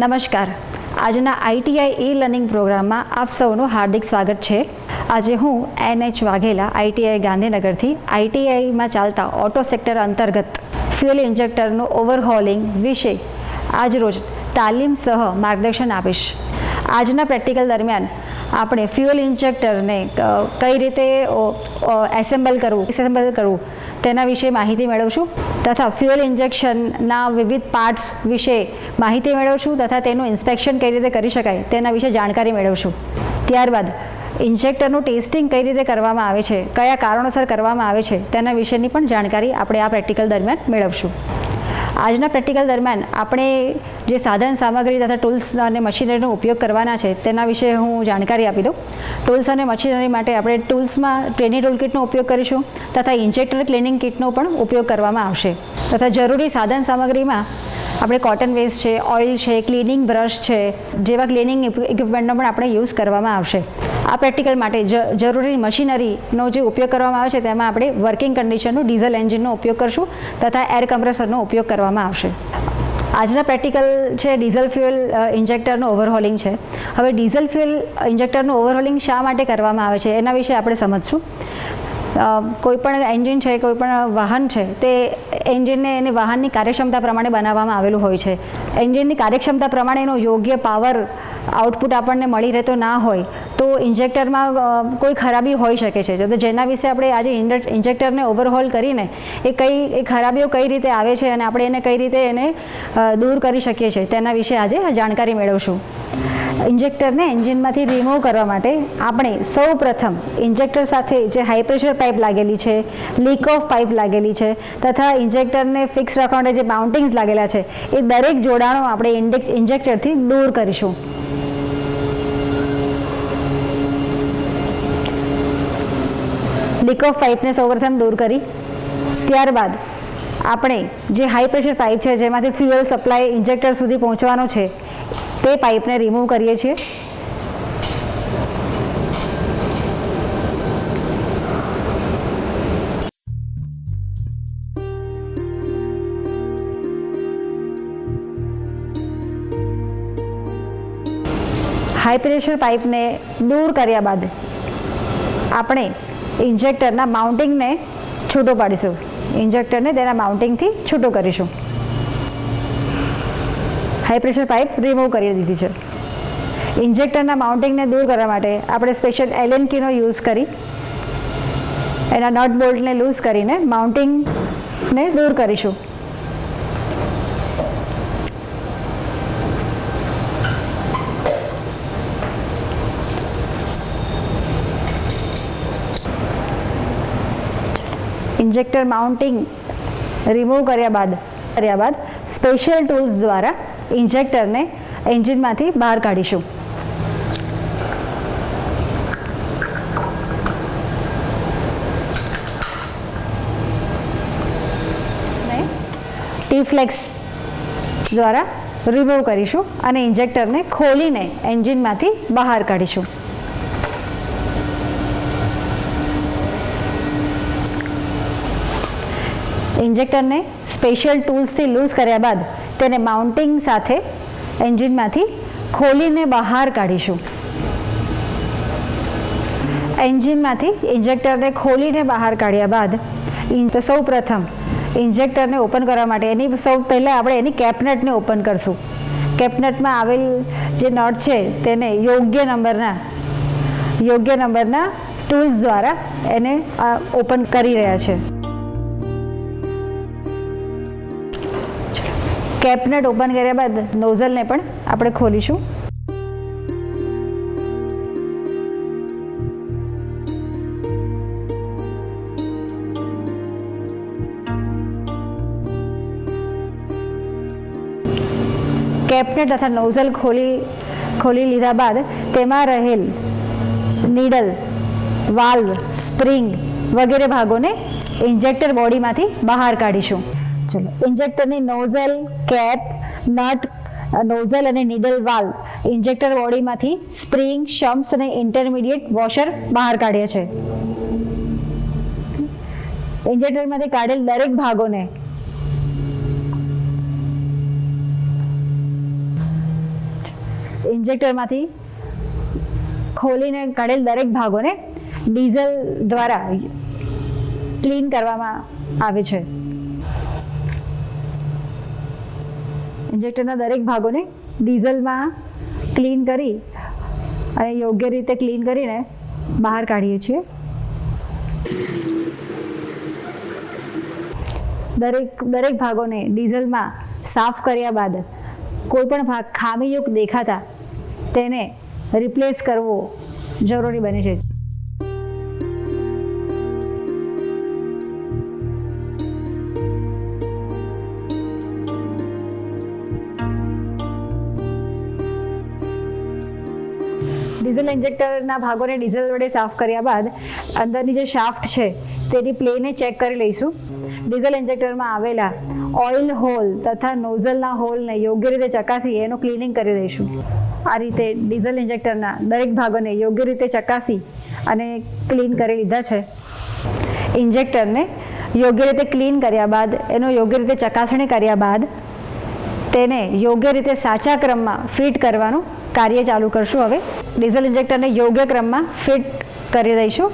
નમસ્કાર. આજના ITI e learning પ્રોગ્રામમાં આપ સૌનું હાર્દિક સ્વાગત છે. આજે હું એન એચ વાઘેલા આઈટીઆઈ ગાંધીનગરથી આઈટીઆઈમાં ચાલતા ઓટો સેક્ટર અંતર્ગત ફ્યુઅલ ઇન્જેક્ટરનું ઓવરહોલિંગ વિશે આજરોજ તાલીમ સહ માર્ગદર્શન આપીશ. આજના પ્રેક્ટિકલ દરમિયાન આપણે ફ્યુઅલ ઇન્જેક્ટરને કઈ રીતે એસેમ્બલ કરવું એસેમ્બલ કરવું, તેના વિશે માહિતી મેળવશું તથા ફ્યુઅલ ઇન્જેક્શનના વિવિધ પાર્ટ્સ વિશે માહિતી મેળવશું તથા તેનું ઇન્સ્પેક્શન કઈ રીતે કરી શકાય તેના વિશે જાણકારી મેળવશું. ત્યારબાદ ઇન્જેક્ટરનું ટેસ્ટિંગ કઈ રીતે કરવામાં આવે છે, કયા કારણોસર કરવામાં આવે છે તેના વિશેની પણ જાણકારી આપણે આ પ્રેક્ટિકલ દરમિયાન મેળવશું. આજના પ્રેક્ટિકલ દરમિયાન આપણે જે સાધન સામગ્રી તથા ટૂલ્સ અને મશીનરીનો ઉપયોગ કરવાના છે તેના વિશે હું જાણકારી આપી દઉં. ટૂલ્સ અને મશીનરી માટે આપણે ટૂલ્સમાં ટ્રેનિંગ ટૂલ કિટનો ઉપયોગ કરીશું તથા ઇન્જેક્ટર ક્લિનિંગ કિટનો પણ ઉપયોગ કરવામાં આવશે. તથા જરૂરી સાધન સામગ્રીમાં આપણે કોટન વેસ્ટ છે, ઓઇલ છે, ક્લિનિંગ બ્રશ છે જેવા ક્લિનિંગ ઇક્વિપમેન્ટનો પણ આપણે યુઝ કરવામાં આવશે. આ પ્રેક્ટિકલ માટે જરૂરી મશીનરીનો જે ઉપયોગ કરવામાં આવે છે, તેમાં આપણે વર્કિંગ કન્ડિશનનું ડીઝલ એન્જિનનો ઉપયોગ કરશું તથા એર કમ્પ્રેસરનો ઉપયોગ કરવામાં આવશે. આજના પ્રેક્ટિકલ છે ડીઝલ ફ્યુઅલ ઇન્જેક્ટરનું ઓવરહોલિંગ છે. હવે ડીઝલ ફ્યુઅલ ઇન્જેક્ટરનું ઓવરહોલિંગ શા માટે કરવામાં આવે છે, એના વિશે આપણે સમજશું. કોઈપણ એન્જિન છે, કોઈ પણ વાહન છે, તે એન્જિનને એની વાહનની કાર્યક્ષમતા પ્રમાણે બનાવવામાં આવેલું હોય છે. એન્જિનની કાર્યક્ષમતા પ્રમાણે યોગ્ય પાવર આઉટપુટ આપણને મળી રહેતો ના હોય, તો ઇન્જેક્ટરમાં કોઈ ખરાબી હોઈ શકે છે. તો જેના વિશે આપણે આજે ઇન્જેક્ટરને ઓવરહોલ કરીને એ કઈ, એ ખરાબીઓ કઈ રીતે આવે છે અને આપણે એને કઈ રીતે એને દૂર કરી શકીએ છીએ, તેના વિશે આજે જાણકારી મેળવશું. ઇન્જેક્ટરને એન્જિનમાંથી રિમૂવ કરવા માટે આપણે સૌ પ્રથમ ઇન્જેક્ટર સાથે જે હાઈ પ્રેશર પાઇપ લાગેલી છે લીક ઓફ પાઇપ લાગેલી છે, તથા ઇન્જેક્ટરને ફિક્સ રાખવા માટે જે માઉન્ટિંગ્સ લાગેલા છે, એ દરેક જોડાણો આપણે ઇન્ડેક્સ ઇન્જેક્ટરથી દૂર કરીશું. લીક ઓફ પાઇપને સૌપ્રથમ દૂર કરી. ત્યારબાદ, આપણે જે હાઈ પ્રેશર પાઇપ છે, જેમાંથી ફ્યુઅલ સપ્લાય ઇન્જેક્ટર સુધી પહોંચવાનો છે, તે પાઇપને રિમૂવ કરીએ છીએ. હાઈ પ્રેશર પાઇપને દૂર કર્યા બાદ આપણે ઇન્જેક્ટરના માઉન્ટિંગને છૂટો પાડીશું. ઇન્જેક્ટરને તેના માઉન્ટિંગથી છૂટો કરીશું. હાઈ પ્રેશર પાઇપ રિમૂવ કરી દીધી છે. ઇન્જેક્ટરના માઉન્ટિંગને દૂર કરવા માટે આપણે સ્પેશિયલ એલએન કીનો યુઝ કરી, એના નટ બોલ્ટને લૂઝ કરીને માઉન્ટિંગને દૂર કરીશું. ઇન્જેક્ટર માઉન્ટિંગ રિમૂવ કર્યા બાદ કર્યા બાદ સ્પેશિયલ ટૂલ્સ દ્વારા ઇન્જેક્ટરને એન્જિનમાંથી બહાર કાઢીશું. ટીફ્લેક્સ દ્વારા રિમૂવ કરીશું અને ઇન્જેક્ટરને ખોલીને એન્જિનમાંથી બહાર કાઢીશું. ઇન્જેક્ટરને સ્પેશિયલ ટૂલ્સથી લૂઝ કર્યા બાદ તેને માઉન્ટિંગ સાથે એન્જિનમાંથી ખોલીને બહાર કાઢીશું. એન્જિનમાંથી ઇન્જેક્ટરને ખોલીને બહાર કાઢ્યા બાદ તો સૌ પ્રથમ ઇન્જેક્ટરને ઓપન કરવા માટે એની સૌ પહેલાં આપણે એની કેપનટને ઓપન કરશું. કેપનટમાં આવેલ જે નટ છે તેને યોગ્ય નંબરના યોગ્ય નંબરના ટૂલ્સ દ્વારા એને ઓપન કરી રહ્યા છે. કેપનેટ ઓપન કર્યા બાદ નોઝલને પણ આપણે ખોલીશું. કેપનેટ તથા નોઝલ ખોલી ખોલી લીધા બાદ તેમાં રહેલ નીડલ, વાલ્વ, સ્પ્રિંગ વગેરે ભાગોને ઇન્જેક્ટર બોડીમાંથી બહાર કાઢીશું. ચલો ઇન્જેક્ટરની નોઝલ કેપ નટ નોઝલ અને નીડલ વાલ્વ ઇન્જેક્ટર બોડીમાંથી સ્પ્રિંગ શમ્સ અને ઇન્ટરમીડિયેટ વોશર બહાર કાઢે છે. ઇન્જેક્ટરમાંથી કાઢેલ દરેક ભાગોને ઇન્જેક્ટરમાંથી ખોલીને કાઢેલ દરેક ભાગોને ડીઝલ દ્વારા ક્લીન કરવામાં આવે છે. ઇન્જેક્ટરના દરેક ભાગોને ડીઝલમાં ક્લીન કરી અને યોગ્ય રીતે ક્લીન કરીને બહાર કાઢીએ છીએ. દરેક દરેક ભાગોને ડીઝલમાં સાફ કર્યા બાદ કોઈ પણ ભાગ ખામીયુક્ત દેખાતા તેને રિપ્લેસ કરવો જરૂરી બને છે. ડીઝલ ઇન્જેક્ટરના ભાગોને ડીઝલ વડે સાફ કર્યા બાદ અંદરની જે શાફ્ટ છે તેની પ્લેને ચેક કરી લઈશું. ડીઝલ ઇન્જેક્ટરમાં આવેલા ઓઇલ હોલ તથા નોઝલના હોલને યોગ્ય રીતે ચકાસી એનું ક્લિનિંગ કરી દઈશું. આ રીતે ડીઝલ ઇન્જેક્ટરના દરેક ભાગોને યોગ્ય રીતે ચકાસી અને ક્લીન કરી લીધા છે. ઇન્જેક્ટરને યોગ્ય રીતે ક્લીન કર્યા બાદ, એનો યોગ્ય રીતે ચકાસણી કર્યા બાદ તેને યોગ્ય રીતે સાચા ક્રમમાં ફિટ કરવાનું કાર્ય ચાલુ કરશું હવે. ડીઝલ ઇન્જેક્ટરને યોગ્ય ક્રમમાં ફિટ કરી દઈશું.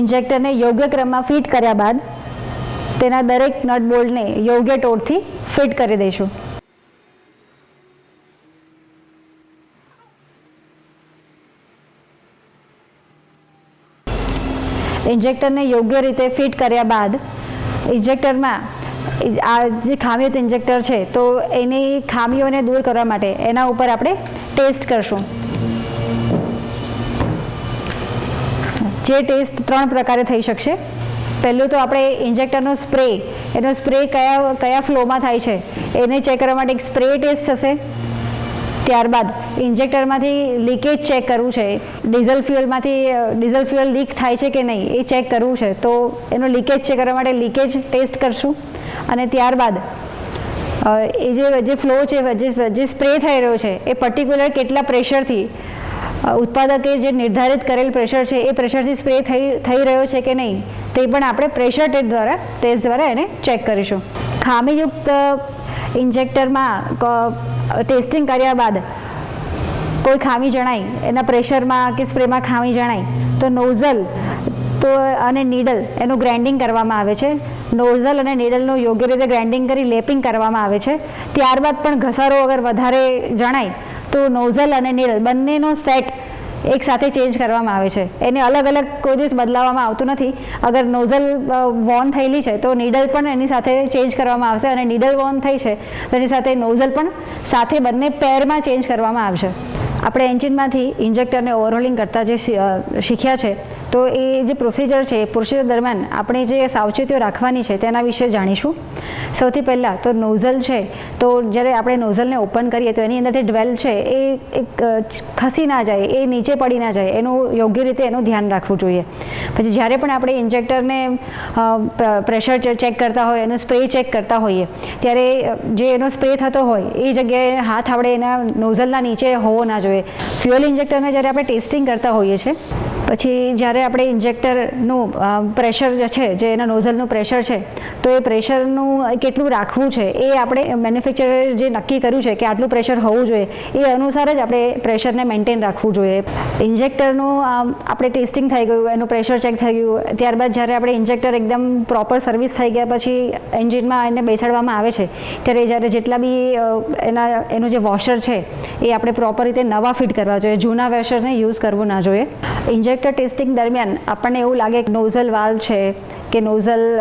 ઇન્જેક્ટરને યોગ્ય ક્રમમાં ફિટ કર્યા બાદ તેના દરેક નટ બોલ્ટને યોગ્ય ટોરથી ફિટ કરી દઈશું. ઇન્જેક્ટરને યોગ્ય રીતે ફિટ કર્યા બાદ ઇન્જેક્ટરમાં આ જે ખામીયુક્ત ઇન્જેક્ટર છે, તો એની ખામીઓને દૂર કરવા માટે એના ઉપર આપણે ટેસ્ટ કરશું. જે ટેસ્ટ ત્રણ પ્રકારે થઈ શકશે. પહેલું તો આપણે ઇન્જેક્ટરનો સ્પ્રે એનો સ્પ્રે કયા કયા ફ્લોમાં થાય છે, એને ચેક કરવા માટે એક સ્પ્રે ટેસ્ટ થશે. ત્યારબાદ ઇન્જેક્ટરમાંથી લીકેજ ચેક કરવું છે ડીઝલ ફ્યુઅલમાંથી ડીઝલ ફ્યુઅલ લીક થાય છે કે નહીં એ ચેક કરવું છે, તો એનો લીકેજ ચેક કરવા માટે લીકેજ ટેસ્ટ કરશું. અને ત્યારબાદ એ જે જે ફ્લો છે, જે સ્પ્રે થઈ રહ્યો છે, એ પર્ટિક્યુલર કેટલા પ્રેશરથી ઉત્પાદકે જે નિર્ધારિત કરેલ પ્રેશર છે, એ પ્રેશરથી સ્પ્રે થઈ થઈ રહ્યો છે કે નહીં, તે પણ આપણે પ્રેશર ટેસ્ટ દ્વારા ટેસ્ટ દ્વારા એને ચેક કરીશું. ખામીયુક્ત ઇન્જેક્ટરમાં ટેસ્ટિંગ કર્યા બાદ કોઈ ખામી જણાય, એના પ્રેશરમાં કે સ્પ્રેમાં ખામી જણાય, તો નોઝલ તો અને નીડલ એનું ગ્રાઇન્ડિંગ કરવામાં આવે છે. નોઝલ અને નીડલનું યોગ્ય રીતે ગ્રાઇન્ડિંગ કરી લેપિંગ કરવામાં આવે છે. ત્યારબાદ પણ ઘસારો અગર વધારે જણાય, તો નોઝલ અને નીડલ બંનેનો સેટ એક સાથે ચેન્જ કરવામાં આવે છે. એને અલગ અલગ કોઈ દિવસ બદલાવવામાં આવતું નથી. અગર નોઝલ વોન થયેલી છે, તો નીડલ પણ એની સાથે ચેન્જ કરવામાં આવશે અને નીડલ વોન થઈ છે, તો એની સાથે નોઝલ પણ સાથે બંને પેરમાં ચેન્જ કરવામાં આવશે. આપણે એન્જિનમાંથી ઇન્જેક્ટરને ઓવરહોલિંગ કરતાં જે શીખ્યા છે તો એ જે પ્રોસિજર છે પ્રોસિજર દરમિયાન આપણે જે સાવચેતીઓ રાખવાની છે, તેના વિશે જાણીશું. સૌથી પહેલાં તો નોઝલ છે, તો જ્યારે આપણે નોઝલને ઓપન કરીએ, તો એની અંદરથી ડ્વેલ છે, એ એક ખસી ના જાય, એ નીચે પડી ના જાય, એનું યોગ્ય રીતે એનું ધ્યાન રાખવું જોઈએ. પછી જ્યારે પણ આપણે ઇન્જેક્ટરને પ્રેશર ચેક કરતા હોય, એનું સ્પ્રે ચેક કરતા હોઈએ, ત્યારે જે એનો સ્પ્રે થતો હોય, એ જગ્યાએ હાથ આપણે એના નોઝલના નીચે હોવો ના જોઈએ. ફ્યુઅલ ઇન્જેક્ટરને જ્યારે આપણે ટેસ્ટિંગ કરતા હોઈએ છીએ પછી જ્યારે આપણે ઇન્જેક્ટરનું પ્રેશર જે છે, જે એના નોઝલનું પ્રેશર છે, તો એ પ્રેશરનું કેટલું રાખવું છે, એ આપણે મેન્યુફેક્ચરરે જે નક્કી કર્યું છે કે આટલું પ્રેશર હોવું જોઈએ, એ અનુસાર જ આપણે પ્રેશરને મેન્ટેન રાખવું જોઈએ. ઇન્જેક્ટરનું આપણે ટેસ્ટિંગ થઈ ગયું, એનું પ્રેશર ચેક થઈ ગયું, ત્યારબાદ જ્યારે આપણે ઇન્જેક્ટર એકદમ પ્રોપર સર્વિસ થઈ ગયા, પછી એન્જિનમાં એને બેસાડવામાં આવે છે, ત્યારે જ્યારે જેટલા બી એના, એનું જે વોશર છે, એ આપણે પ્રોપર રીતે નવા ફિટ કરવા જોઈએ, જૂના વોશરને યુઝ કરવું ના જોઈએ. ઇન્જેક્ટર ટેસ્ટિંગ દરમિયાન આપણને એવું લાગે કે નોઝલ વાલ્વ છે, કે નોઝલ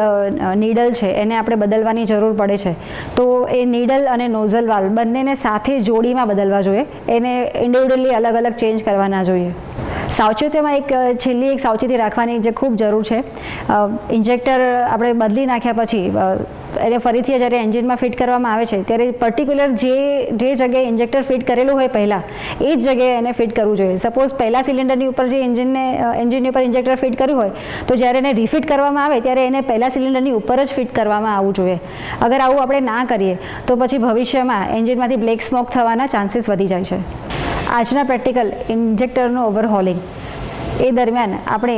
નીડલ છે, એને આપણે બદલવાની જરૂર પડે છે. તો એ નીડલ અને નોઝલ વાલ્વ બંનેને સાથે જોડીમાં બદલવા જોઈએ. એને ઇન્ડિવિડ્યુઅલી અલગ અલગ ચેન્જ કરવા ના જોઈએ. સાવચેતીમાં એક છેલ્લી એક સાવચેતી રાખવાની જે ખૂબ જરૂર છે. ઇન્જેક્ટર આપણે બદલી નાખ્યા પછી એટલે ફરીથી જ્યારે એન્જિનમાં ફિટ કરવામાં આવે છે, ત્યારે પર્ટિક્યુલર જે જે જગ્યાએ ઇન્જેક્ટર ફિટ કરેલું હોય પહેલાં, એ જ જગ્યાએ એને ફિટ કરવું જોઈએ. સપોઝ પહેલાં સિલિન્ડરની ઉપર જે એન્જિનને એન્જિનની ઉપર ઇન્જેક્ટર ફિટ કર્યું હોય, તો જ્યારે એને રિફિટ કરવામાં આવે, ત્યારે એને પહેલાં સિલિન્ડરની ઉપર જ ફિટ કરવામાં આવવું જોઈએ. અગર આવું આપણે ના કરીએ, તો પછી ભવિષ્યમાં એન્જિનમાંથી બ્લેક સ્મોક થવાના ચાન્સીસ વધી જાય છે. આજના પ્રેક્ટિકલ ઇન્જેક્ટરનું ઓવરહોલિંગ એ દરમિયાન આપણે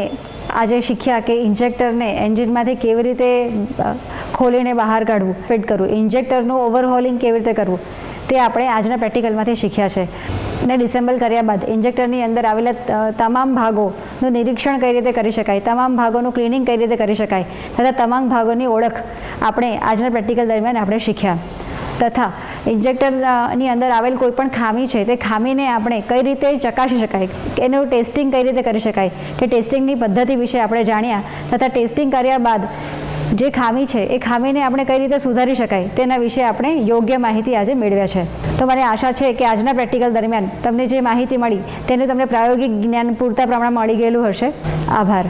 આજે શીખ્યા કે ઇન્જેક્ટરને એન્જિનમાંથી કેવી રીતે ખોલીને બહાર કાઢવું, ફિટ કરવું, ઇન્જેક્ટરનું ઓવરહોલિંગ કેવી રીતે કરવું, તે આપણે આજના પ્રેક્ટિકલમાંથી શીખ્યા છે. ને ડિસેમ્બલ કર્યા બાદ ઇન્જેક્ટરની અંદર આવેલા તમામ ભાગોનું નિરીક્ષણ કઈ રીતે કરી શકાય, તમામ ભાગોનું ક્લિનિંગ કઈ રીતે કરી શકાય, તથા તમામ ભાગોની ઓળખ આપણે આજના પ્રેક્ટિકલ દરમિયાન આપણે શીખ્યા. તથા ઇન્જેક્ટરની અંદર આવેલ કોઈ પણ ખામી છે, તે ખામીને આપણે કઈ રીતે ચકાસી શકાય? એનું ટેસ્ટિંગ કઈ રીતે કરી શકાય? તે ટેસ્ટિંગની પદ્ધતિ વિશે આપણે જાણ્યા, તથા ટેસ્ટિંગ કર્યા બાદ જે ખામી છે, એ ખામીને આપણે કઈ રીતે સુધારી શકાય, તેના વિશે આપણે યોગ્ય માહિતી આજે મેળવ્યા છે. તો મને આશા છે કે આજના પ્રેક્ટિકલ દરમિયાન તમને જે માહિતી મળી, તેનું તમને પ્રાયોગિક જ્ઞાન પૂરતા પ્રમાણમાં મળી ગયેલું હશે. આભાર.